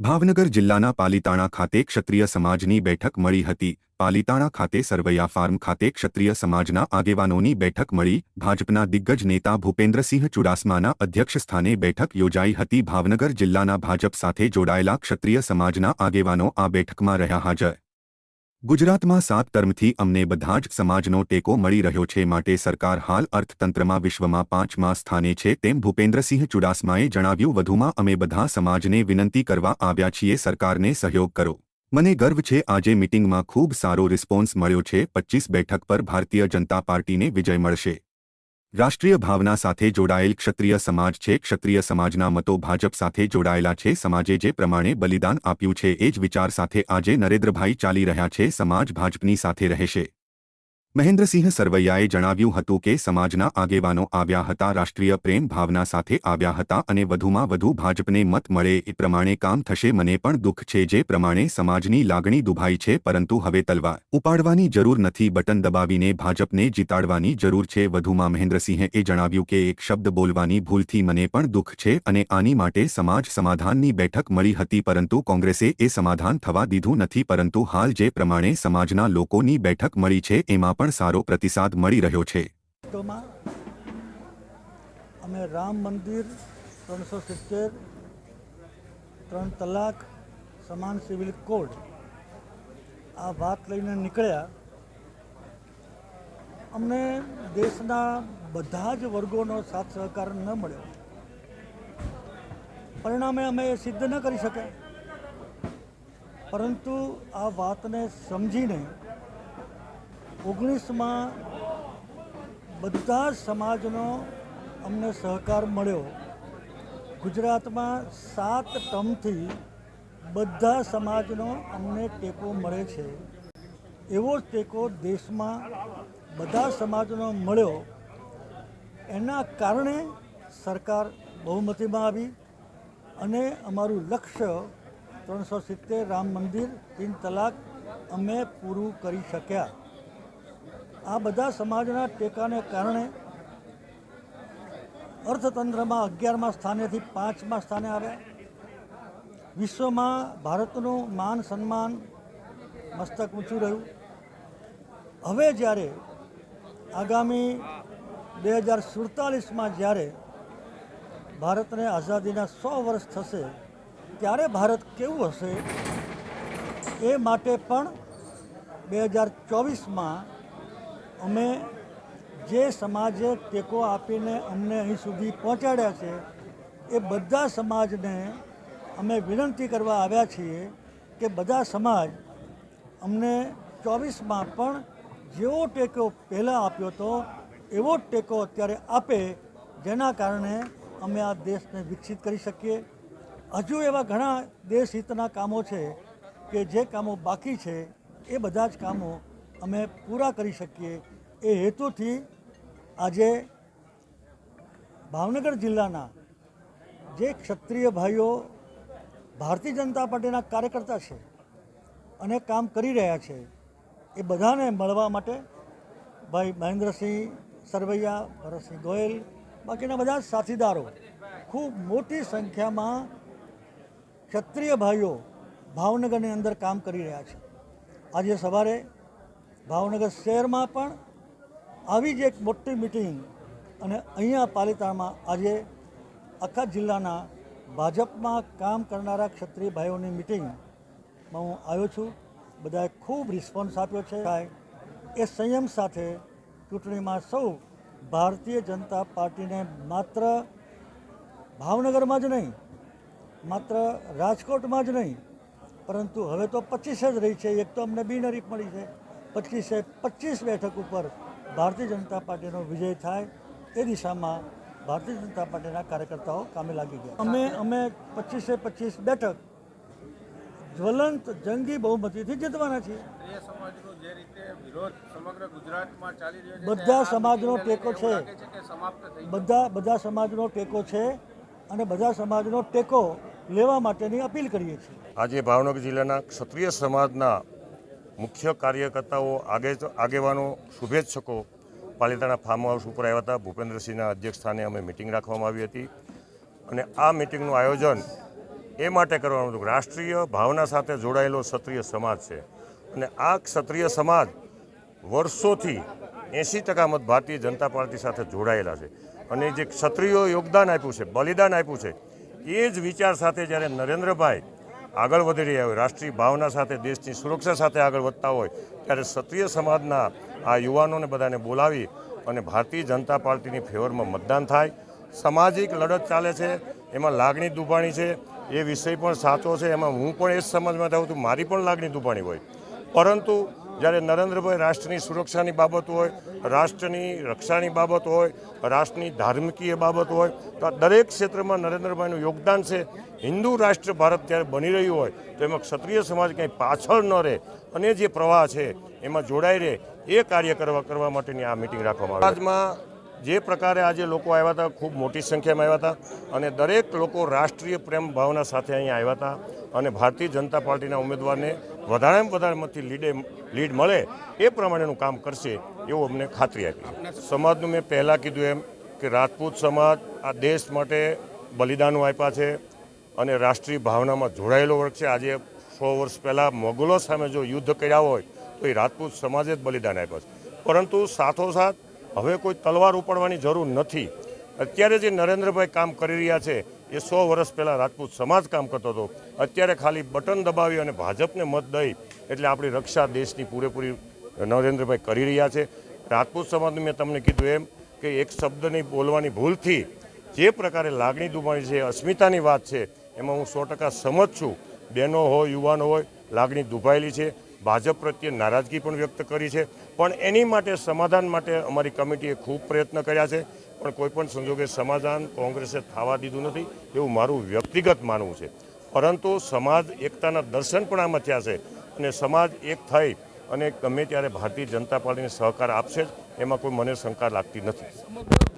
ભાવનગર જિલ્લાના પાલીતાણા ખાતે ક્ષત્રિય સમાજની બેઠક મળી હતી. પાલીતાણા ખાતે સરવૈયા ફાર્મ ખાતે ક્ષત્રિય સમાજના આગેવાનોની બેઠક મળી. ભાજપના દિગ્ગજ નેતા ભૂપેન્દ્રસિંહ ચુડાસમાના અધ્યક્ષસ્થાને બેઠક યોજાઈ હતી. ભાવનગર જિલ્લાના ભાજપ સાથે જોડાયેલા ક્ષત્રિય સમાજના આગેવાનો આ બેઠકમાં રહ્યા હાજર. ગુજરાતમાં સાત ટર્મથી અમને બધા જ સમાજનો ટેકો મળી રહ્યો છે માટે સરકાર હાલ અર્થતંત્રમાં વિશ્વમાં પાંચમા સ્થાને છે તેમ ભૂપેન્દ્રસિંહ ચુડાસમાએ જણાવ્યું, વધુમાં અમે બધા સમાજને વિનંતી કરવા આવ્યા છીએ, સરકારને સહયોગ કરો. મને ગર્વ છે, આજે મિટિંગમાં ખૂબ સારો રિસ્પોન્સ મળ્યો છે પચ્ચીસ બેઠક પર ભારતીય જનતા પાર્ટીને વિજય મળશે. રાષ્ટ્રીય ભાવના સાથે જોડાયેલ ક્ષત્રિય સમાજ છે. ક્ષત્રિય સમાજના મતો ભાજપ સાથે જોડાયેલા છે. સમાજે જે પ્રમાણે બલિદાન આપ્યું છે એ જ વિચાર સાથે આજે નરેન્દ્રભાઈ ચાલી રહ્યા છે. સમાજ ભાજપની સાથે રહેશે. મહેન્દ્રસિંહ સરવૈયાએ જણાવ્યું હતું કે સમાજના આગેવાનો આવ્યા હતા, રાષ્ટ્રીય પ્રેમ ભાવના સાથે આવ્યા હતા અને વધુમાં વધુ ભાજપને મત મળે એ પ્રમાણે કામ થશે. મને પણ દુઃખ છે જે પ્રમાણે સમાજની લાગણી દુભાઈ છે, પરંતુ હવે તલવાર ઉપાડવાની જરૂર નથી. બટન દબાવીને ભાજપને જીતાડવાની જરૂર છે. વધુમાં મહેન્દ્રસિંહે એ જણાવ્યું કે એક શબ્દ બોલવાની ભૂલથી મને પણ દુઃખ છે અને આની માટે સમાજ સમાધાનની બેઠક મળી હતી, પરંતુ કોંગ્રેસે એ સમાધાન થવા દીધું નથી. પરંતુ હાલ જે પ્રમાણે સમાજના લોકોની બેઠક મળી છે, એમાં પણ સારો પ્રતિસાદ મળી રહ્યો છે. અમે રામ મંદિર ત્રણસો સિત્તેર, ત્રણ તલાક, સમાન સિવિલ કોડ આ વાત લઈને નીકળ્યા. અમને દેશના બધા જ વર્ગોનો સાથ સહકાર ન મળ્યો. પરિણામે અમે એ સિદ્ધ ન કરી શક્યા. પરંતુ આ વાતને સમજીને ઓગણીસમાં બધા સમાજનો અમને સહકાર મળ્યો. ગુજરાતમાં સાત ટર્મથી બધા સમાજનો અમને ટેકો મળે છે. એવો જ ટેકો દેશમાં બધા સમાજનો મળ્યો. એના કારણે સરકાર બહુમતીમાં આવી અને અમારું લક્ષ્ય ત્રણસો સિત્તેર રામ મંદિર, તીન તલાક અમે પૂરું કરી શક્યા. આ બધા સમાજના ટેકાને કારણે અર્થતંત્રમાં અગિયારમાં સ્થાનેથી પાંચમા સ્થાને આવ્યા. વિશ્વમાં ભારતનું માન સન્માન મસ્તક ઊંચું રહ્યું. હવે જ્યારે આગામી બે હજાર સુડતાલીસમાં જ્યારે ભારતને આઝાદીના સો વર્ષ થશે, ત્યારે ભારત કેવું હશે એ માટે પણ બે હજાર ચોવીસમાં અમે જે સમાજે ટેકો આપીને અમને અહીં સુધી પહોંચાડ્યા છે, એ બધા સમાજને અમે વિનંતી કરવા આવ્યા છીએ કે બધા સમાજ અમને ચોવીસમાં પણ જેવો ટેકો પહેલાં આપ્યો હતો, એવો જ ટેકો અત્યારે આપે, જેના કારણે અમે આ દેશને વિકસિત કરી શકીએ. હજુ એવા ઘણા દેશ હિતના કામો છે કે જે કામો બાકી છે, એ બધા જ કામો અમે પૂરા કરી શકીએ. એ હેતુથી આજે ભાવનગર જિલ્લાના જે ક્ષત્રિય ભાઈઓ ભારતીય જનતા પાર્ટીના કાર્યકર્તા છે અને કામ કરી રહ્યા છે, એ બધાને મળવા માટે ભાઈ મહેન્દ્રસિંહ સરવૈયા, ભરતસિંહ ગોયલ, બાકીના બધા સાથીદારો ખૂબ મોટી સંખ્યામાં ક્ષત્રિય ભાઈઓ ભાવનગરની અંદર કામ કરી રહ્યા છે. આજે સવારે ભાવનગર શહેરમાં પણ આવી જ એક મોટી મિટિંગ અને અહીંયા પાલિતાણામાં આજે આખા જિલ્લાના ભાજપમાં કામ કરનારા ક્ષત્રિય ભાઈઓની મિટિંગમાં હું આવ્યો છું. બધાએ ખૂબ રિસ્પોન્સ આપ્યો છે. એ સંયમ સાથે ચૂંટણીમાં સૌ ભારતીય જનતા પાર્ટીને માત્ર ભાવનગરમાં જ નહીં, માત્ર રાજકોટમાં જ નહીં, પરંતુ હવે તો પચીસ જ રહી છે. એક તો અમને બિનહરીફ મળી છે. પચીસે પચીસ બેઠક ઉપર ભારતીય જનતા પાર્ટીનો વિજય થાય એ દિશામાં ભારતીય જનતા પાર્ટીના કાર્યકર્તાઓ કામે લાગી ગયા. અમે અમે પચીસે પચીસ બેઠક જ્વલંત જંગી બહુમતીથી જીતવાના છીએ. બધા સમાજનો ટેકો છે. બધા બધા સમાજનો ટેકો છે અને બધા સમાજનો ટેકો લેવા માટેની અપીલ કરીએ છીએ. આજે ભાવનગર જિલ્લાના ક્ષત્રિય સમાજના મુખ્ય કાર્યકર્તાઓ, આગે આગેવાનો, શુભેચ્છકો પાલિતાણા ફાર્મ હાઉસ ઉપર આવ્યા હતા. ભૂપેન્દ્રસિંહના અધ્યક્ષ સ્થાને અમે મિટિંગ રાખવામાં આવી હતી. અને આ મિટિંગનું આયોજન એ માટે કરવાનું હતું રાષ્ટ્રીય ભાવના સાથે જોડાયેલો ક્ષત્રિય સમાજ છે. અને આ ક્ષત્રિય સમાજ વર્ષોથી એંસી ટકા મત ભારતીય જનતા પાર્ટી સાથે જોડાયેલા છે. અને જે ક્ષત્રિયો યોગદાન આપ્યું છે, બલિદાન આપ્યું છે, એ જ વિચાર સાથે જ્યારે નરેન્દ્રભાઈ આગળ વધી રહ્યા હોય, રાષ્ટ્રીય ભાવના સાથે દેશની સુરક્ષા સાથે આગળ વધતા હોય, ત્યારે ક્ષત્રિય સમાજના આ યુવાનોને બધાને બોલાવી અને ભારતીય જનતા પાર્ટીની ફેવરમાં મતદાન થાય. સામાજિક લડત ચાલે છે, એમાં લાગણી દુભાણી છે, એ વિષય પણ સાચો છે, એમાં હું પણ એ જ સમાજમાં જાઉં છું, મારી પણ લાગણી દુભાણી હોય. પરંતુ જ્યારે નરેન્દ્રભાઈ રાષ્ટ્રની સુરક્ષાની બાબત હોય, રાષ્ટ્રની રક્ષાની બાબત હોય, રાષ્ટ્રની ધાર્મિકીય બાબત હોય, તો દરેક ક્ષેત્રમાં નરેન્દ્રભાઈનું યોગદાન છે. હિન્દુ રાષ્ટ્ર ભારત ત્યારે બની રહ્યું હોય, તો એમાં ક્ષત્રિય સમાજ કંઈ પાછળ ન રહે અને જે પ્રવાહ છે એમાં જોડાઈ રહે એ કાર્ય કરવા કરવા માટેની આ મિટિંગ રાખવામાં આવી. જે પ્રકારે આજે લોકો આવ્યા હતા, ખૂબ મોટી સંખ્યામાં આવ્યા હતા અને દરેક લોકો રાષ્ટ્રીય પ્રેમ ભાવના સાથે અહીંયા આવ્યા હતા અને ભારતીય જનતા પાર્ટીના ઉમેદવારને વધારેમાં વધારે લીડે લીડ મળે એ પ્રમાણેનું કામ કરશે એવું અમને ખાતરી આપી. સમાજનું મેં પહેલાં કીધું એમ કે રાજપૂત સમાજ આ દેશ માટે બલિદાનો આપ્યા છે અને રાષ્ટ્રીય ભાવનામાં જોડાયેલો વર્ગ છે. આજે સો વર્ષ પહેલાં મોગલો સામે જો યુદ્ધ કર્યા હોય તો એ રાજપૂત સમાજે જ બલિદાન આપ્યા છે. પરંતુ સાથોસાથ હવે કોઈ તલવાર ઉપાડવાની જરૂર નથી. અત્યારે જે નરેન્દ્રભાઈ કામ કરી રહ્યા છે એ સો વર્ષ પહેલાં રાજપૂત સમાજ કામ કરતો હતો. અત્યારે ખાલી બટન દબાવી અને ભાજપને મત દઈ એટલે આપણી રક્ષા દેશની પૂરેપૂરી નરેન્દ્રભાઈ કરી રહ્યા છે. રાજપૂત સમાજનું મેં તમને કીધું એમ કે એક શબ્દની બોલવાની ભૂલથી જે પ્રકારે લાગણી દુભાણી છે, અસ્મિતાની વાત છે, એમાં હું સો ટકા સમજ છું. બહેનો હોય, યુવાનો હોય, લાગણી દુભાયેલી છે. ભાજપ પ્રત્યે નારાજગી પણ વ્યક્ત કરી છે. પણ એની માટે, સમાધાન માટે અમારી કમિટીએ ખૂબ પ્રયત્ન કર્યા છે. પણ કોઈ પણ સંજોગે સમાધાન કોંગ્રેસે થવા દીધું નથી એવું મારું વ્યક્તિગત માનવું છે. પરંતુ સમાજ એકતાના દર્શન પણ આમાં થયા છે અને સમાજ એક થઈ અને ગમે ત્યારે ભારતીય જનતા પાર્ટીને સહકાર આપશે જ, એમાં કોઈ મને શંકા લાગતી નથી.